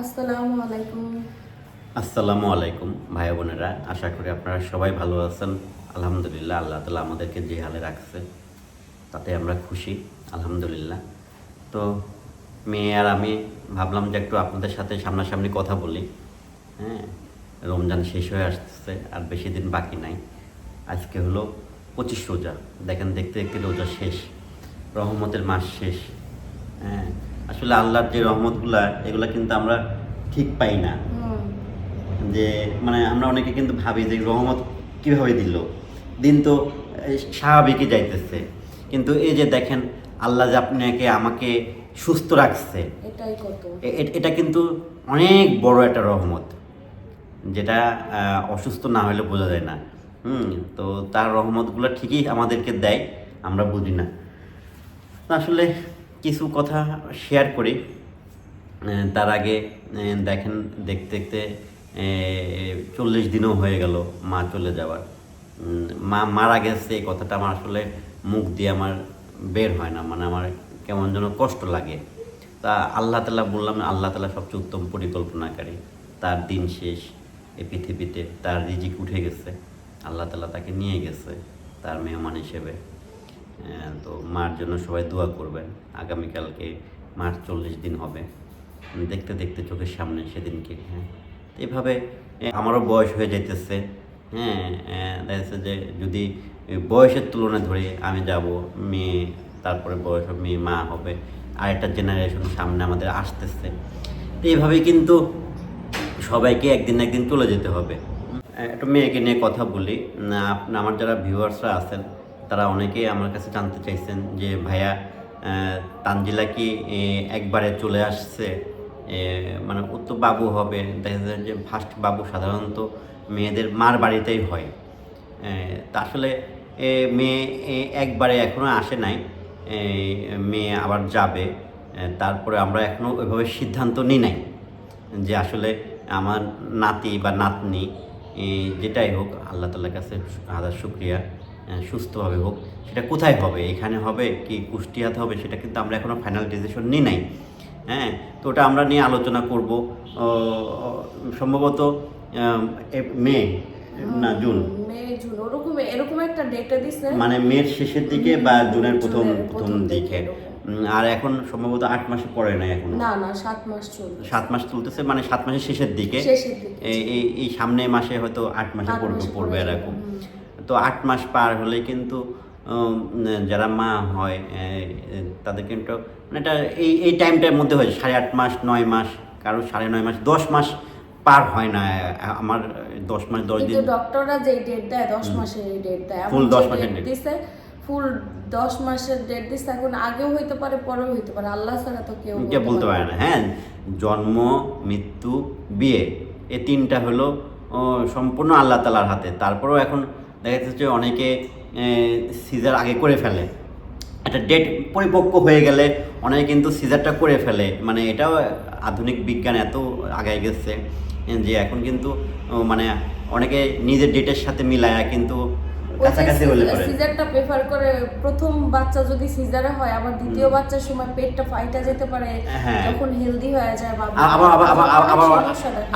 আসসালামু আলাইকুম। আসসালামু আলাইকুম, ভাই বোনেরা। আশা করি আপনারা সবাই ভালো আছেন। আলহামদুলিল্লাহ, আল্লাহ তালা আমাদেরকে যে হালে রাখছে, তাতে আমরা খুশি। আলহামদুলিল্লাহ। তো মেয়ে আর আমি ভাবলাম যে একটু আপনাদের সাথে সামনাসামনি কথা বলি। হ্যাঁ রমজান শেষ হয়ে আসছে আর বেশি দিন বাকি নাই। আজকে হলো পঁচিশ রোজা। দেখেন, দেখতে দেখতে রোজা শেষ, রহমতের মাস শেষ। হ্যাঁ আসলে আল্লাহর যে রহমতগুলা এগুলা কিন্তু আমরা ঠিক পাই না। যে মানে আমরা অনেকে কিন্তু ভাবি যে রহমত কীভাবে দিল? দিন তো স্বাভাবিকই যাইতেছে। কিন্তু এই যে দেখেন আল্লাহ যে আপনাকে আমাকে সুস্থ রাখছে এটা কিন্তু অনেক বড় একটা রহমত। যেটা অসুস্থ না হলে বোঝা যায় না। হুম তো তার রহমতগুলো ঠিকই আমাদেরকে দেয় আমরা বুঝি না। আসলে কিছু কথা শেয়ার করি। তার আগে দেখেন, দেখতে দেখতে চল্লিশ দিনও হয়ে গেল মা চলে যাওয়ার। মা মারা গেছে, এই কথাটা আমার আসলে মুখ দিয়ে আমার বের হয় না। মানে আমার কেমন যেন কষ্ট লাগে। তা আল্লাহ তালা বললাম, আল্লাহ তালা সবচেয়ে উত্তম পরিকল্পনাকারী। তার দিন শেষ, এই পৃথিবীতে তার রিজিক উঠে গেছে। আল্লাহ তালা তাকে নিয়ে গেছে, তার মেহমান হিসেবে। তো মার জন্য সবাই দোয়া করবেন। আগামীকালকে মার চল্লিশ দিন হবে। দেখতে দেখতে চোখের সামনে সেদিনকে হ্যাঁ। তো এভাবে আমারও বয়স হয়ে যাইতেছে। হ্যাঁ দেখা যাচ্ছে যে যদি বয়সের তুলনায় ধরে আমি যাব মেয়ে তারপরে বয়স মেয়ে মা হবে আরেকটা জেনারেশন সামনে আমাদের আসতেছে। তো এইভাবে কিন্তু সবাইকে একদিন একদিন চলে যেতে হবে। একটা মেয়েকে নিয়ে কথা বলি। না, আপ- আমার যারা ভিউয়ার্সরা আছেন তারা অনেকেই আমার কাছে জানতে চাইছেন যে, ভাইয়া তানজিলা কি একবারে চলে আসছে? মানে ও তো বাবু হবে। দেখা যায় যে ফার্স্ট বাবু সাধারণত মেয়েদের মার বাড়িতেই হয়। তা আসলে মেয়ে একবারে এখনও আসে নাই। মেয়ে আবার যাবে। তারপরে আমরা এখনও ওইভাবে সিদ্ধান্ত নিই নাই যে আসলে আমার নাতি বা নাতনি যেটাই হোক, আল্লাহ তালার কাছে হাজার শুক্রিয়া। সুস্থভাবে হোক সেটা কোথায় হবে এখানে হবে কি কুষ্টিয়াতে হবে সেটা কিন্তু আমরা এখনও ফাইনাল ডিসিশন নিই নাই। হ্যাঁ তো ওটা আমরা নিয়ে আলোচনা করব। সম্ভবত মে না জুন। মানে মের শেষের দিকে বা জুনের প্রথম প্রথম দিকে আর এখন সম্ভবত আট মাসে পড়ে না এখন। না না সাত মাস চলবে সাত মাস চলতেছে মানে সাত মাসের শেষের দিকে। এই এই সামনে মাসে হয়তো আট মাসে পড়বে পড়বে এরকম। তো আট মাস পার হলে কিন্তু যারা মা হয় এ, এ, তাদের কিন্তু মানে এটা এই এই টাইমটার মধ্যে হয় সাড়ে আট মাস নয় মাস কারও সাড়ে নয় মাস দশ মাস পার হয় না আমার দশ মাস দশ দিন। ডক্টররা যে ডেট দেয় দশ মাসের এই ডেট দেয় 10 যে মাসের date। দিছে ফুল দশ মাসের ডেট দিছে এখন আগেও হইতে পারে পরেও হইতে পারে আল্লাহ ছাড়া তো কেউ কে বলতে পারে না। হ্যাঁ জন্ম মৃত্যু বিয়ে এই তিনটা হলো সম্পূর্ণ আল্লাহ তালার হাতে। তারপরেও এখন দেখা যাচ্ছে অনেকে সিজার আগে করে ফেলে। একটা ডেট পরিপক্ক হয়ে গেলে অনেকে কিন্তু সিজারটা করে ফেলে। মানে এটাও আধুনিক বিজ্ঞান এত আগায় গেছে যে এখন কিন্তু মানে অনেকে নিজের ডেটের সাথে মিলায়, কিন্তু কাছাকাছি হলে পারে। সিজারটা প্রেফার করে প্রথম বাচ্চা যদি সিজারে হয় আবার দ্বিতীয় বাচ্চার সময় পেটটা ফাইটা যেতে পারে হ্যাঁ। যখন হেলদি হয়ে যায় বাবা আবার আবার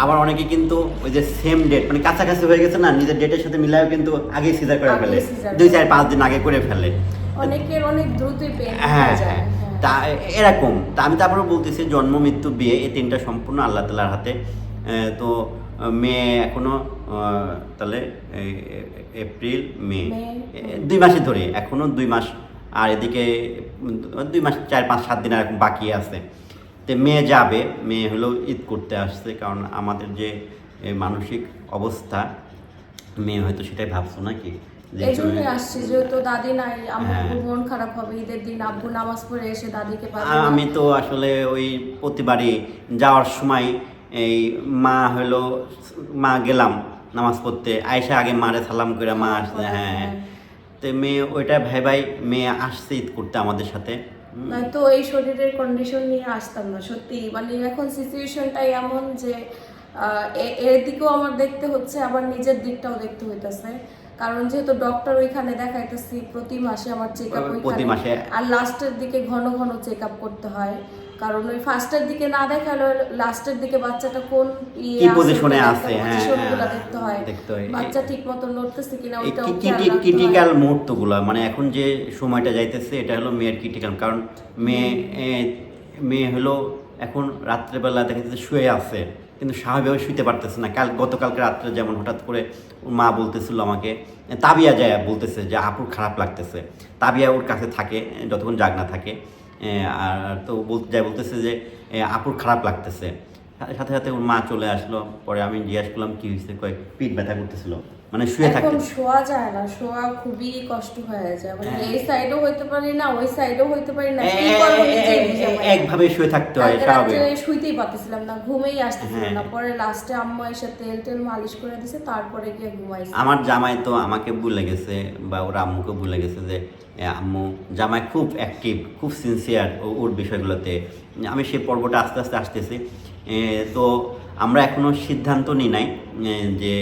আবার অনেকে কিন্তু ওই যে সেম ডেট মানে কাছাকাছি হয়ে গেছে না নিজের ডেটের সাথে মিলায়ও কিন্তু আগে সিজার করে ফেলে। দুই চার পাঁচ দিন আগে করে ফেলে। অনেকের অনেক দ্রুতই পেন হ্যাঁ হয়ে যায় হ্যাঁ। তা এরকম। তা আমি তারপরে বলতেছি জন্ম মৃত্যু বিয়ে এই তিনটা সম্পূর্ণ আল্লাহ তালার হাতে। তো মেয়ে এখনও তাহলে এপ্রিল মে। মে, দুই মাসে ধরে এখনও দুই মাস। আর এদিকে দুই মাস চার পাঁচ সাত দিন এরকম বাকি আছে। তো মেয়ে যাবে মেয়ে হলো ঈদ করতে আসছে কারণ আমাদের যে মানসিক অবস্থা মেয়ে হয়তো সেটাই ভাবছ নাকি? যে এই জন্যই আসছি যেহেতু দাদি নাই হ্যাঁ। মন খারাপ হবে ঈদের দিন আব্বু নামাজ পড়ে এসে দাদিকে। আমি তো আসলে ওই প্রতিবারই যাওয়ার সময় এই মা হলো মা গেলাম নামাজ পড়তে। আয়সা আগে মারে সালাম করে মা আসছে হ্যাঁ। হ্যাঁ। তো মেয়ে ওইটা ভাই ভাই মেয়ে আসছে ঈদ করতে আমাদের সাথে। নয়তো এই শরীরের কন্ডিশন নিয়ে আসতাম না সত্যি। মানে এখন সিচুয়েশনটাই এমন যে আহ, এর দিকেও আমার দেখতে হচ্ছে আবার নিজের দিকটাও দেখতে হইতেছে। কারণ যেহেতু ডক্টর ওইখানে দেখাইতেছি প্রতি মাসে আমার চেক আপ প্রতি মাসে। আর লাস্টের দিকে ঘন ঘন চেক আপ করতে হয়। কারণ ওই ফার্স্টের দিকে না দেখালে লাস্টের দিকে বাচ্চাটা কোন ইয়ে কি পজিশনে আছে, হ্যাঁ, হ্যাঁ, দেখতে হয়। দেখতে হয়। বাচ্চা ঠিক মতো নড়তেছে কিনা রাখতে ক্রিটিক্যাল মুহূর্তগুলো মানে এখন যে সময়টা যাইতেছে এটা হলো মেয়ের ক্রিটিক্যাল কারণ মেয়ে মেয়ে হলো এখন রাত্রেবেলা দেখা যাচ্ছে শুয়ে আছে কিন্তু স্বাভাবিকভাবে শুইতে পারতেছে না। কাল গতকালকে রাত্রে যেমন হঠাৎ করে মা বলতেছিল আমাকে তাবিয়া যায় বলতেছে যে আপুর খারাপ লাগতেছে। তাবিয়া ওর কাছে থাকে যতক্ষণ জাগ না থাকে। আর তো বলতে যাই বলতেছে যে আপুর খারাপ লাগতেছে। সাথে সাথে ওর মা চলে আসলো। পরে আমি জিজ্ঞাসা করলাম, কী হয়েছে কয়েক পিঠ ব্যথা করতেছিল। মানে শুয়ে থাকতে। এখন শোয়া যায় না শোয়া খুবই কষ্ট হয়ে যায়। মানে হ্যাঁ। এই সাইডও হইতে পারি না ওই সাইডও হইতে পারি না কি নিজেই। একভাবে শুয়ে থাকতে হয় স্বাভাবিক রাত্রে শুইতেই পারতেছিলাম না ঘুমেই আসতেছিল হ্যাঁ। না। পরে লাস্টে আম্মু এসে তেল টেল মালিশ করে দিছে তারপরে গিয়ে ঘুমাইছি। আমার জামাই তো আমাকে ভুলে গেছে বা ওর আম্মুকে ভুলে গেছে যে আম্মু জামাই খুব অ্যাক্টিভ খুব সিনসিয়ার ওর বিষয়গুলোতে। আমি সেই পর্বটা আস্তে আস্তে আসতেছি। তো আমরা এখনও সিদ্ধান্ত নিই নাই যে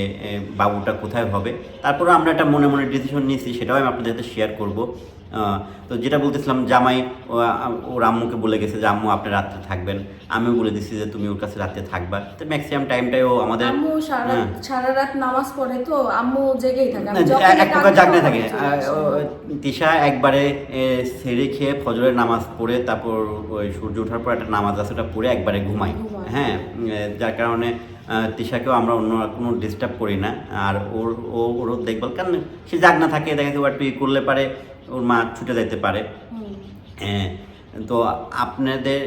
বাবুটা কোথায় হবে। তারপরে আমরা একটা মনে মনে ডিসিশন নিয়েছি, সেটাও আমি আপনাদের সাথে শেয়ার করব। তো যেটা বলতেছিলাম জামাই ও, ওর আম্মুকে বলে গেছে যে আম্মু আপনি রাত্রে থাকবেন। আমিও বলে দিছি যে তুমি ওর কাছে রাত্রে থাকবা। তো ম্যাক্সিমাম টাইমটাই ও আমাদের আম্মু সারা হ্যাঁ। সারা রাত নামাজ পড়ে তো আম্মু জেগেই থাকে। আমি না, যখনই এক প্রকার জাগনে থাকে। তিশা একবারে সেরে খেয়ে ফজরের নামাজ পড়ে তারপর ওই সূর্য ওঠার পর একটা নামাজ আছে ওটা পড়ে একবারে ঘুমাই। ঘুমায়। হ্যাঁ যার কারণে তিশাকেও আমরা অন্য কোনো ডিস্টার্ব করি না। আর ওর ও ওরও দেখভাল কারণ সে জাগ না থাকে দেখা যাচ্ছে ও করলে পারে। ওর মা ছুটে যেতে পারে। হ্যাঁ, তো আপনাদের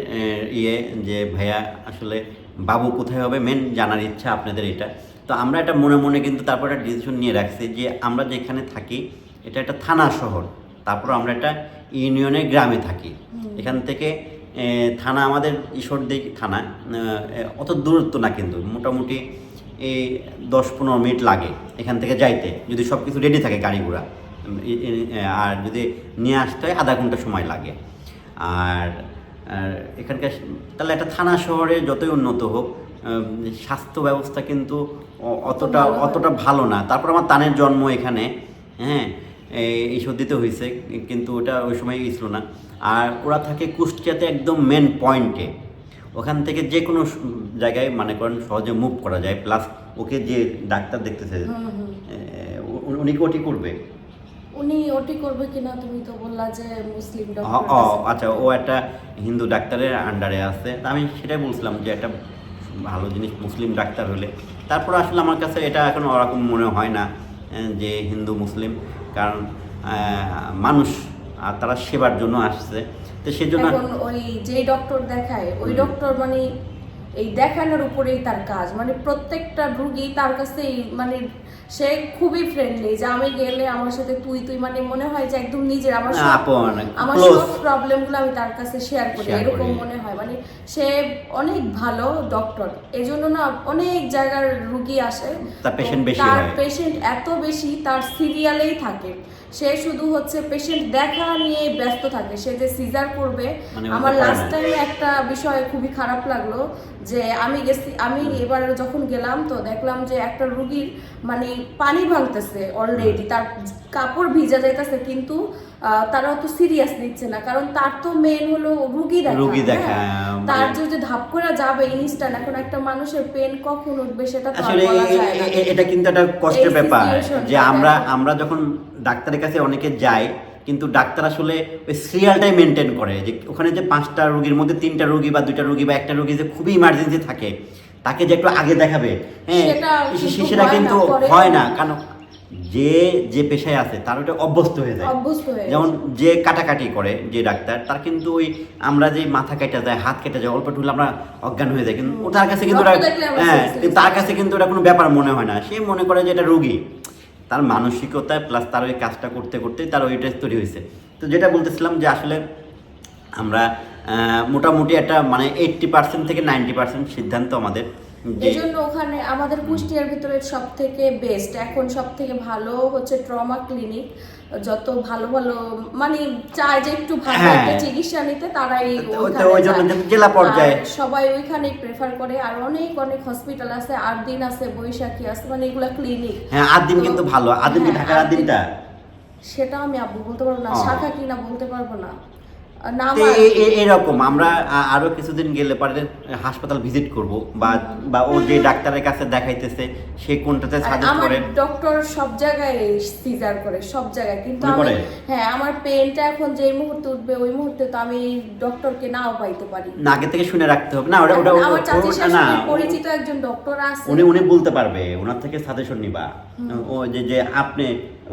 ইয়ে যে ভাইয়া আসলে বাবু কোথায় হবে মেন জানার ইচ্ছা আপনাদের এটা। তো আমরা এটা মনে মনে কিন্তু তারপর একটা ডিসিশন নিয়ে রাখছি যে আমরা যেখানে থাকি এটা একটা থানা শহর। তারপর আমরা একটা ইউনিয়নের গ্রামে থাকি। এখান থেকে থানা আমাদের ঈশ্বরদী থানা অত দূরত্ব না কিন্তু মোটামুটি এই দশ পনেরো মিনিট লাগে এখান থেকে যাইতে। যদি সব কিছু রেডি থাকে গাড়ি ঘোড়া। উম, ই- ই- আর যদি নিয়ে আসতে হয় আধা ঘণ্টা সময় লাগে। আর এখানকার তাহলে একটা থানা শহরে যতই উন্নত হোক স্বাস্থ্য ব্যবস্থা কিন্তু অতটা অতটা ভালো না। তারপর আমার তানের জন্ম এখানে হ্যাঁ এই- সর্দিতে হয়েছে কিন্তু ওটা ওই সময় গেছিল না। আর ওরা থাকে কুষ্টিয়াতে একদম মেন পয়েন্টে ওখান থেকে যে কোনো জায়গায় মানে করেন সহজে মুভ করা যায়। প্লাস ওকে যে ডাক্তার দেখতেছে উনি কি ওটি করবে? উনি ওটি করবে কিনা তুমি তো বললা যে মুসলিম ডক্টর ও, আচ্ছা ও একটা হিন্দু ডাক্তারের আন্ডারে আছে। তা আমি সেটাই বলছিলাম যে একটা ভালো জিনিস মুসলিম ডাক্তার হলে। তারপর আসলে আমার কাছে এটা এখন ওরকম মনে হয় না যে হিন্দু মুসলিম কারণ মানুষ আর তারা সেবার জন্য আসছে। তো সেজন্য ওই যেই ডক্টর দেখায় ওই ডক্টর মানে এই দেখানোর উপরেই তার কাজ। মানে প্রত্যেকটা রুগী তার কাছেই মানে সে খুবই ফ্রেন্ডলি যে আমি গেলে আমার সাথে তুই তুই মানে মনে হয় যে একদম নিজের আমার সব- আমার। সব প্রবলেমগুলো আমি তার কাছে শেয়ার করি এরকম মনে হয়। মানে সে অনেক ভালো ডক্টর এজন্য না অনেক জায়গার রুগী আসে। তার। পেশেন্ট এত বেশি তার সিরিয়ালেই থাকে। সে শুধু হচ্ছে পেশেন্ট দেখা নিয়ে ব্যস্ত থাকে। সে যে সিজার করবে মানে আমার লাস্ট। টাইমে একটা বিষয় খুবই খারাপ লাগল যে আমি গেছি আমি এবার যখন গেলাম তো দেখলাম যে একটা রুগীর মানে পানি ভাঙতেছে অলরেডি তার কাপড় ভিজা যাইতেছে কিন্তু তারা অত সিরিয়াস নিচ্ছে না কারণ তার তো মেন হলো রুগী দেখা রুগী দেখা, হ্যাঁ। মানে- তার যে ধাপ করে যাবে ইনস্ট্যান্ট এখন একটা মানুষের পেন কখন উঠবে সেটা তো বলা যায় না এটা কিন্তু একটা কষ্টের ব্যাপার যে আমরা আমরা যখন ডাক্তারের কাছে অনেকে যাই কিন্তু ডাক্তার আসলে ওই সিরিয়ালটাই মেনটেন করে যে ওখানে যে পাঁচটা রুগীর মধ্যে তিনটা রুগী বা দুইটা রুগী বা একটা রুগী যে খুবই ইমার্জেন্সি থাকে তাকে যে একটু আগে দেখাবে হ্যাঁ সেটা কিন্তু হয় না। কারণ যে যে পেশায় আছে তার ওটা অভ্যস্ত হয়ে যায়। যেমন যে কাটাকাটি করে যে ডাক্তার তার কিন্তু ওই আমরা যে মাথা কেটে যায় হাত কেটে যায় অল্প ঠুলে আমরা অজ্ঞান হয়ে যায় কিন্তু ও তার কাছে কিন্তু ওটা হ্যাঁ তার কাছে কিন্তু ওটা কোনো ব্যাপার মনে হয় না। সে মনে করে যে এটা রুগী। তার মানসিকতা প্লাস তার ওই কাজটা করতে করতে তার ওইটা তৈরি হয়েছে। তো যেটা বলতেছিলাম যে আসলে আমরা মোটামুটি একটা মানে এইটটি পার্সেন্ট থেকে নাইনটি পার্সেন্ট সিদ্ধান্ত আমাদের যে এই জন্য ওখানে আমাদের কুষ্টিয়ার ভিতরে সব থেকে বেস্ট এখন সব থেকে ভালো হচ্ছে ট্রমা ক্লিনিক যত ভালো ভালো মানে চায় যে একটু ভালো হ্যাঁ। একটা চিকিৎসা নিতে তারাই। জেলা পর্যায়ে। সবাই ওইখানেই প্রেফার করে আর অনেক অনেক হসপিটাল আছে আট দিন আছে বৈশাখী আছে মানে এগুলা ক্লিনিক হ্যাঁ আদিম কিন্তু ভালো হ্যাঁ, ঢাকার আদিম। আদিমটা সেটা আমি আব্বু বলতে পারব না শাখা কিনা বলতে পারব না আর এরকম আমরা আরও কিছুদিন গেলে পরে হাসপাতাল ভিজিট করব বা বা ও যে ডাক্তারের কাছে দেখাইতেছে সে কোনটাতে সাজেস্ট করে? ডক্টর সব জায়গায় সিজার করে সব জায়গায়। কিন্তু আমি হ্যাঁ আমার পেনটা এখন যে মুহূর্তে উঠবে ওই মুহূর্তে তো আমি ডক্টরকে নাও পাইতে পারি। না আগে থেকে শুনে রাখতে হবে। না ওটা ওটা আমার চাচি ওটা না পরিচিত একজন ডক্টর আছে। উনি উনি বলতে পারবে ওনার থেকে সাজেশন নিবা। ও যে যে আপনি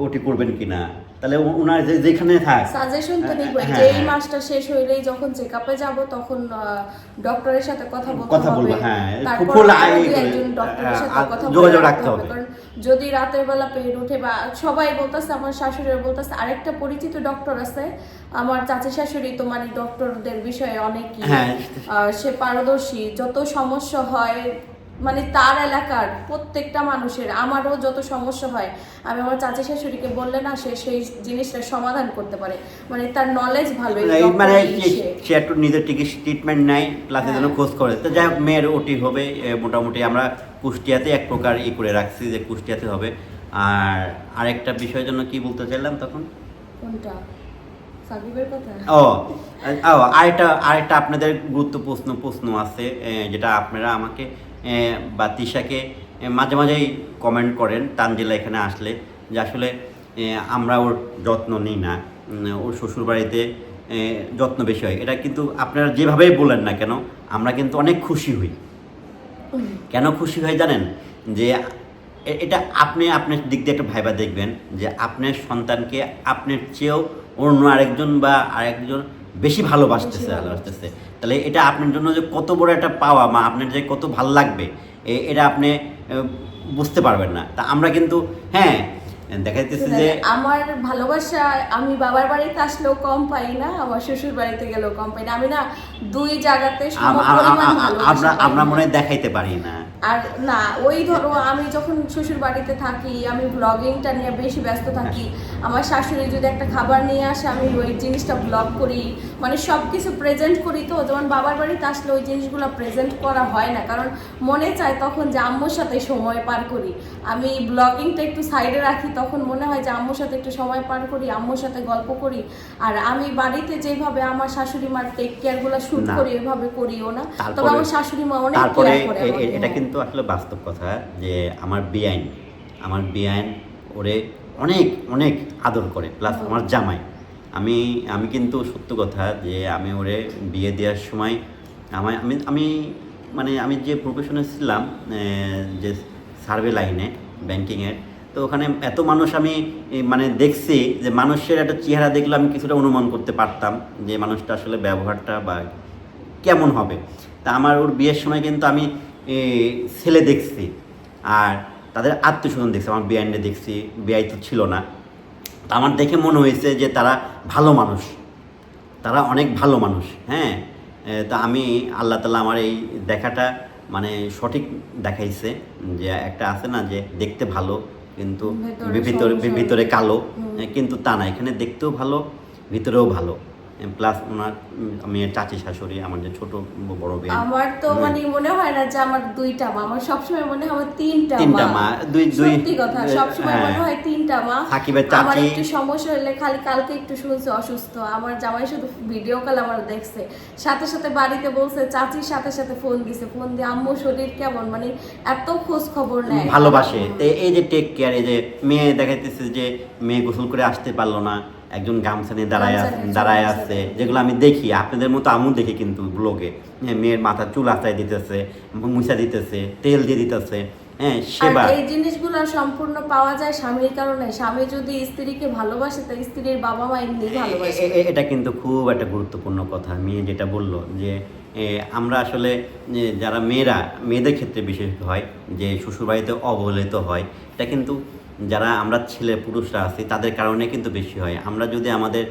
ওটি করবেন কিনা। তাহলে ওনার যেখানে থাক সাজেশন তো নিব হ্যাঁ, যে এই হ্যাঁ। মাসটা শেষ হইলেই যখন চেকআপে যাব তখন ডক্টরের সাথে কথা কথা বলব, হ্যাঁ। ফুল আই- একজন ডক্টরের সাথে কথা যোগাযোগ রাখতে হবে। কারণ যদি রাতের বেলা পেট উঠে বা সবাই বলতেছে আমার শাশুড়িরা বলতেছে আরেকটা পরিচিত ডক্টর আছে আমার চাচি শাশুড়ি তো মানে ডক্টরদের বিষয়ে অনেক হ্যাঁ। সে পারদর্শী যত সমস্যা হয় মানে তার এলাকার প্রত্যেকটা মানুষের আমারও যত সমস্যা হয় আমি আমার চাচি শাশুড়িকে বললে না সে সেই জিনিসটা সমাধান করতে পারে। মানে তার নলেজ ভালো এই মানে সে- একটু নিজের ট্রিটমেন্ট নেয় প্লাসে যেন হ্যাঁ। খোঁজ করে। তো যাই হোক মেয়ের ওটি হবে মোটামুটি আমরা কুষ্টিয়াতে এক প্রকার ই করে রাখছি যে কুষ্টিয়াতে হবে। আর আরেকটা বিষয়ের জন্য কি বলতে চাইলাম তখন? কোনটা? ও আরেকটা আরেকটা আপনাদের গুরুত্বপূর্ণ প্রশ্ন প্রশ্ন আছে যেটা আপনারা আমাকে বা তিশাকে মাঝে মাঝেই কমেন্ট করেন তানজিলা এখানে আসলে যে আসলে আমরা ওর যত্ন নিই না ওর শ্বশুরবাড়িতে যত্ন বেশি হয়। এটা কিন্তু আপনারা যেভাবেই বলেন না কেন আমরা কিন্তু অনেক খুশি হই। কেন খুশি হয় জানেন? যে এটা আপনি আপনার দিক দিয়ে একটা ভাইবা দেখবেন যে আপনার সন্তানকে আপনার চেয়েও অন্য আরেকজন বা আরেকজন বেশি ভালোবাসতেছে ভালোবাসতেছে। তাহলে এটা আপনার জন্য যে কত বড় একটা পাওয়া মা আপনার যে কত ভালো লাগবে এটা আপনি বুঝতে পারবেন না। তা আমরা কিন্তু হ্যাঁ দেখা যাচ্ছে যে আমার ভালোবাসা আমি বাবার বাড়িতে আসলেও কম পাই না আমার শ্বশুর বাড়িতে গেলেও কম পাই না। আমি না দুই জায়গাতে আমরা আমরা মনে হয় দেখাইতে পারি না। আর না ওই ধরো আমি যখন শ্বশুর বাড়িতে থাকি আমি ব্লগিংটা নিয়ে বেশি ব্যস্ত থাকি আমার শাশুড়ি যদি একটা খাবার নিয়ে আসে আমি ওই জিনিসটা ব্লগ করি মানে সব কিছু প্রেজেন্ট করি তো যেমন বাবার বাড়িতে আসলে ওই জিনিসগুলো প্রেজেন্ট করা হয় না। কারণ মনে চায় তখন যে আম্মুর সাথে সময় পার করি। আমি ব্লগিংটা একটু সাইডে রাখি তখন মনে হয় যে আম্মুর সাথে একটু সময় পার করি আম্মুর সাথে গল্প করি। আর আমি বাড়িতে যেভাবে আমার শাশুড়ি মার টেক কেয়ারগুলো শুট। করি ওইভাবে করিও না। তবে আমার শাশুড়ি মা অনেক তারপরে এটা। কিন্তু আসলে বাস্তব কথা যে আমার বিআইন আমার বিআইন ওরে অনেক অনেক আদর করে। প্লাস আমার জামাই। আমি আমি কিন্তু সত্য কথা যে আমি ওরে বিয়ে দেওয়ার সময় আমার আমি আমি মানে আমি যে প্রফেশনে ছিলাম যে সার্ভে লাইনে ব্যাংকিংয়ের তো ওখানে এত মানুষ আমি মানে দেখছি যে মানুষের একটা চেহারা দেখলে আমি কিছুটা অনুমান করতে পারতাম যে মানুষটা আসলে ব্যবহারটা বা কেমন হবে। তা আমার ওর বিয়ের সময় কিন্তু আমি ছেলে দেখছি আর তাদের আত্মীয়স্বজন দেখছি, আমার বিয়াইনে দেখছি বিয়াই তো ছিল না। আমার দেখে মনে হয়েছে যে তারা ভালো মানুষ। তারা অনেক ভালো মানুষ হ্যাঁ? তা আমি আল্লাহ তালা আমার এই দেখাটা মানে সঠিক দেখাইছে যে একটা আছে না যে দেখতে ভালো কিন্তু ভিতরে ভিতরে কালো। কিন্তু তা না এখানে দেখতেও ভালো ভিতরেও ভালো। প্লাস ওনার আমি চাচি শাশুড়ি আমার যে ছোট বড় বিয়ে আমার তো মানে মনে হয় না যে আমার দুইটা মা। আমার সবসময় মনে হয় আমার তিনটা তিনটা মা, দুই- দুই- সত্যি কথা সবসময় হ্যাঁ। মনে হয় তিনটা মা। সাকিবের আমার একটু সমস্যা হলে খালি কালকে একটু শুনছে অসুস্থ। আমার জামাই শুধু ভিডিও কল আমার দেখছে। সাথে সাথে বাড়িতে বলছে চাচির সাথে সাথে ফোন দিছে। ফোন দিয়ে আম্মু শরীর কেমন? মানে এত খোঁজ খবর নেয়। ভালোবাসে। এই যে টেক কেয়ার এই যে মেয়ে দেখাইতেছে যে মেয়ে গোসল করে আসতে পারল না। একজন গামছা নিয়ে দাঁড়ায় আছে দাঁড়ায় আছে। যেগুলো আমি দেখি আপনাদের মতো আমিও দেখি কিন্তু ব্লগে মেয়ের মাথা চুল আঁচাই দিতেছে মুছা দিতেছে তেল দিয়ে দিতেছে। হ্যাঁ সেবা। এই জিনিসগুলো সম্পূর্ণ পাওয়া যায় স্বামীর কারণে। স্বামী যদি স্ত্রীকে ভালোবাসে তাই স্ত্রীর বাবা মা এমনি ভালোবাসে। এটা কিন্তু খুব একটা গুরুত্বপূর্ণ কথা মেয়ে যেটা বলল যে আমরা আসলে যারা মেয়েরা মেয়েদের ক্ষেত্রে বিশেষ হয় যে শ্বশুরবাড়িতে অবহেলিত হয় এটা কিন্তু যারা আমরা ছেলে পুরুষরা আছি, তাদের কারণে কিন্তু বেশি হয়। আমরা যদি আমাদের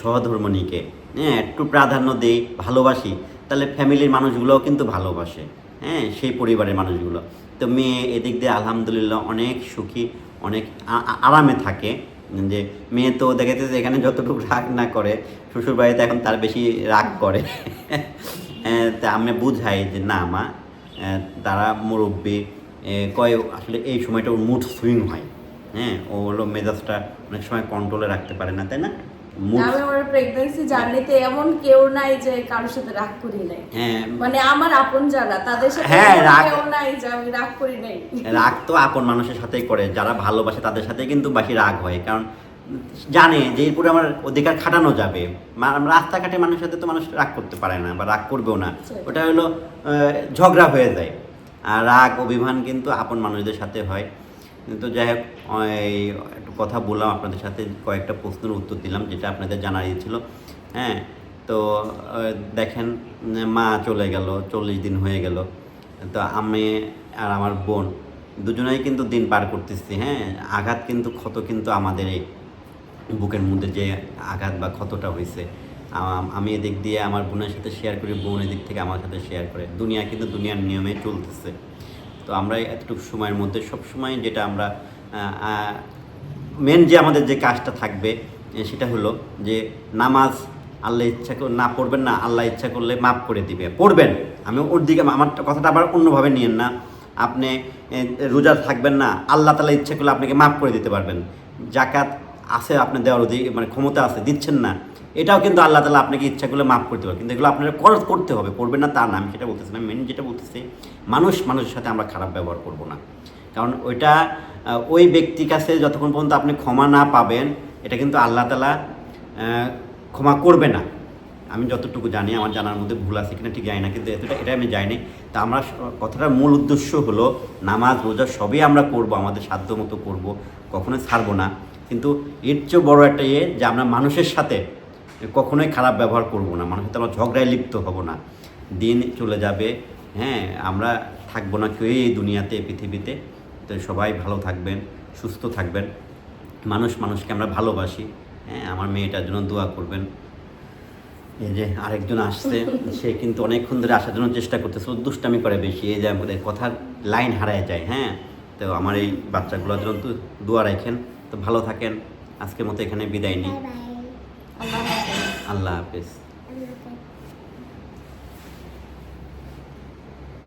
সহধর্মণীকে হ্যাঁ একটু প্রাধান্য দিই, ভালোবাসি, তাহলে ফ্যামিলির মানুষগুলোও কিন্তু ভালোবাসে হ্যাঁ সেই পরিবারের মানুষগুলো। তো মেয়ে এদিক দিয়ে আলহামদুলিল্লাহ অনেক সুখী, অনেক আরামে থাকে। যে মেয়ে তো দেখাচ্ছে এখানে যতটুকু রাগ না করে, শ্বশুর বাড়িতে এখন তার বেশি রাগ করে। তা আমি বুঝাই যে না মা তারা মুরব্বী কয় আসলে এই সময়টা ওর মুড সুইং হয়। হ্যাঁ ও হলো মেজাজটা অনেক সময় কন্ট্রোলে রাখতে পারে না তাই না? আমি আমার প্রেগন্যান্সি জার্নিতে এমন কেউ নাই যে কারোর সাথে রাগ করি নাই। হ্যাঁ। মানে আমার আপন যারা তাদের সাথে হ্যাঁ, এমন রাগ- কেউ নাই যে আমি রাগ করি নাই। রাগ তো আপন মানুষের সাথেই করে যারা ভালোবাসে তাদের সাথে কিন্তু বাকি রাগ হয় কারণ জানে যে এরপরে আমার অধিকার খাটানো যাবে। রাস্তাঘাটে মানুষের সাথে তো মানুষ রাগ করতে পারে না বা রাগ করবেও না। ওটা হলো ঝগড়া হয়ে যায়। আর রাগ অভিমান কিন্তু আপন মানুষদের সাথে হয়। তো যাই হোক একটু কথা বললাম আপনাদের সাথে, কয়েকটা প্রশ্নের উত্তর দিলাম যেটা আপনাদের জানার ইয়ে ছিল। হ্যাঁ তো দেখেন, মা চলে গেল, চল্লিশ দিন হয়ে গেল। তো আমি আর আমার বোন দুজনেই কিন্তু দিন পার করতেছি হ্যাঁ। আঘাত কিন্তু, ক্ষত কিন্তু আমাদের এই বুকের মধ্যে যে আঘাত বা ক্ষতটা হয়েছে আমি এদিক দিয়ে আমার বোনের সাথে শেয়ার করি, বোন এদিক থেকে আমার সাথে শেয়ার করে। দুনিয়া কিন্তু দুনিয়ার নিয়মে চলতেছে। তো আমরা এতটুকু সময়ের মধ্যে সব সময় যেটা আমরা মেন যে আমাদের যে কাজটা থাকবে সেটা হলো যে নামাজ আল্লাহ ইচ্ছা করে, না পড়বেন না, আল্লাহ ইচ্ছা করলে মাফ করে দিবে। পড়বেন। আমি ওর দিকে, আমার কথাটা আবার অন্যভাবে নিয়েন না। আপনি রোজা থাকবেন না, আল্লাহ তালা ইচ্ছা করলে আপনাকে মাফ করে দিতে পারবেন। জাকাত আছে আপনি দেওয়ার মানে ক্ষমতা আছে, দিচ্ছেন না। এটাও কিন্তু আল্লাহ তালা আপনাকে ইচ্ছা করলে মাফ করতে পারে। কিন্তু এগুলো আপনারা খরচ করতে হবে, করবেন না তা না। আমি সেটা বলতেছি না মেন যেটা বলতেছি, মানুষ মানুষের সাথে আমরা খারাপ ব্যবহার করব না। কারণ ওইটা ওই ব্যক্তির কাছে যতক্ষণ পর্যন্ত আপনি ক্ষমা না পাবেন, এটা কিন্তু আল্লাহ তালা ক্ষমা করবে না। আমি যতটুকু জানি, আমার জানার মধ্যে ভুল আছে কিনা ঠিক জানি না, কিন্তু এতটা এটা আমি জানি। তা আমরা কথাটার মূল উদ্দেশ্য হলো, নামাজ, রোজা সবই আমরা করব, আমাদের সাধ্য মতো করব, কখনোই ছাড়বো না। কিন্তু এর চেয়েও বড় একটা ইয়ে যে আমরা মানুষের সাথে কখনোই খারাপ ব্যবহার করব না মানুষের সাথে আমরা ঝগড়ায় লিপ্ত হব না। দিন চলে যাবে হ্যাঁ আমরা থাকব না কেউই এই দুনিয়াতে পৃথিবীতে। তো সবাই ভালো থাকবেন সুস্থ থাকবেন। মানুষ মানুষকে আমরা ভালোবাসি হ্যাঁ আমার মেয়েটার জন্য দোয়া করবেন। এই যে আরেকজন আসছে সে কিন্তু অনেকক্ষণ ধরে আসার জন্য চেষ্টা করতেছে ও দুষ্টামি করে বেশি এই যে আমাদের কথার লাইন হারায় যায় হ্যাঁ। তো আমার এই বাচ্চাগুলোর জন্য তো দোয়া রাখেন তো ভালো থাকেন। আজকের মতো এখানে বিদায় নিই। আল্লাহ হাফেজ।